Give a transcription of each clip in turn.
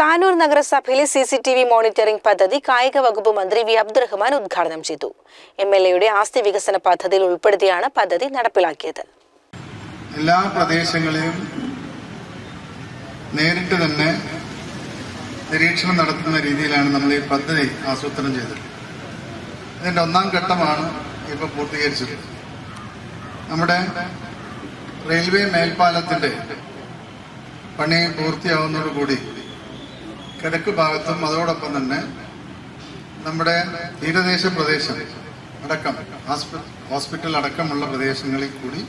താനൂർ നഗരസഭയിലെ C C T V monitoring പദ്ധതി കായിക വകുപ്പ് മന്ത്രി വി അബ്ദുറഹ്മാൻ ഉദ്ഘാടനം ചെയ്തു. എം എൽ എയുടെ ആസ്തി വികസന പദ്ധതിയിൽ ഉൾപ്പെടുത്തിയാണ് പദ്ധതി നടപ്പിലാക്കിയത്. എല്ലാ പ്രദേശങ്ങളെയും നേരിട്ട് തന്നെ നിരീക്ഷണം നടത്തുന്ന രീതിയിലാണ് നമ്മൾ ഈ പദ്ധതി ആസൂത്രണം ചെയ്തത്. ഇതിന്റെ ഒന്നാം ഘട്ടമാണ് ഇപ്പോൾ പൂർത്തീകരിച്ചത്. നമ്മുടെ റെയിൽവേ മേൽപ്പാലത്തിന്റെ പണി പൂർത്തിയാവുന്നതോടുകൂടി കിഴക്ക് ഭാഗത്തും അതോടൊപ്പം തന്നെ നമ്മുടെ തീരദേശ പ്രദേശം അടക്കം ഹോസ്പി- ഹോസ്പിറ്റൽ അടക്കമുള്ള പ്രദേശങ്ങളിൽ കൂടി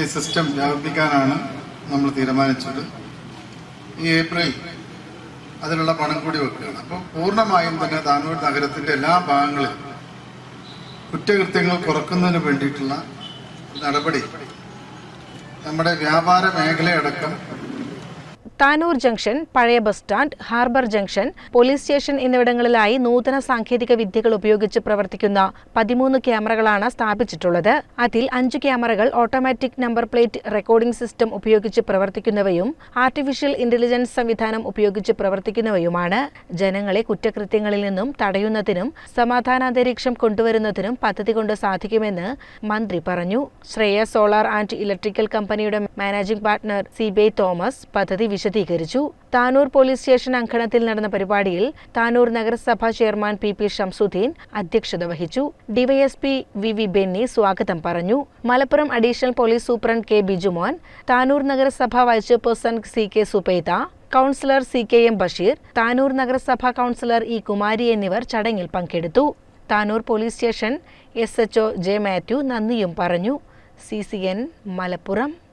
ഈ സിസ്റ്റം വ്യാപിപ്പിക്കാനാണ് നമ്മൾ തീരുമാനിച്ചത്. ഈ ഏപ്രിൽ അതിനുള്ള പണം കൂടി വെക്കുകയാണ്. അപ്പോൾ പൂർണമായും തന്നെ താനൂർ നഗരത്തിന്റെ എല്ലാ ഭാഗങ്ങളിലും കുറ്റകൃത്യങ്ങൾ കുറക്കുന്നതിന് വേണ്ടിയിട്ടുള്ള നടപടി നമ്മുടെ വ്യാപാര മേഖലയടക്കം താനൂർ ജംഗ്ഷൻ പഴയ bus stand harbour junction police station എന്നിവിടങ്ങളിലായി നൂതന സാങ്കേതിക വിദ്യകൾ ഉപയോഗിച്ച് പ്രവർത്തിക്കുന്ന പതിമൂന്ന് ക്യാമറകളാണ് സ്ഥാപിച്ചിട്ടുള്ളത്. അതിൽ അഞ്ച് ക്യാമറകൾ automatic number plate recording system ഉപയോഗിച്ച് പ്രവർത്തിക്കുന്നവയും ആർട്ടിഫിഷ്യൽ ഇന്റലിജൻസ് സംവിധാനം ഉപയോഗിച്ച് പ്രവർത്തിക്കുന്നവയുമാണ്. ജനങ്ങളെ കുറ്റകൃത്യങ്ങളിൽ നിന്നും തടയുന്നതിനും സമാധാനാന്തരീക്ഷം കൊണ്ടുവരുന്നതിനും പദ്ധതി കൊണ്ട് സാധിക്കുമെന്ന് മന്ത്രി പറഞ്ഞു. ശ്രേയ സോളാർ ആൻഡ് ഇലക്ട്രിക്കൽ കമ്പനിയുടെ മാനേജിംഗ് പാർട്ണർ സി തോമസ് പദ്ധതി താനൂർ പോലീസ് സ്റ്റേഷൻ അങ്കണത്തിൽ നടന്ന പരിപാടിയിൽ താനൂർ നഗരസഭാ ചെയർമാൻ പി പി ഷംസുദ്ദീൻ അധ്യക്ഷത വഹിച്ചു. ഡിവൈഎസ്പി വി വി ബെന്നി സ്വാഗതം പറഞ്ഞു. Malappuram additional police superintendent K Bijumon Tanur നഗരസഭാ vice chairperson C K Supetha councillor C K M Basheer Tanur നഗരസഭാ കൗൺസിലർ ഇ കുമാരി എന്നിവർ ചടങ്ങിൽ പങ്കെടുത്തു. Tanur police station S HO J Mathew നന്ദിയും പറഞ്ഞു. C C N Malappuram.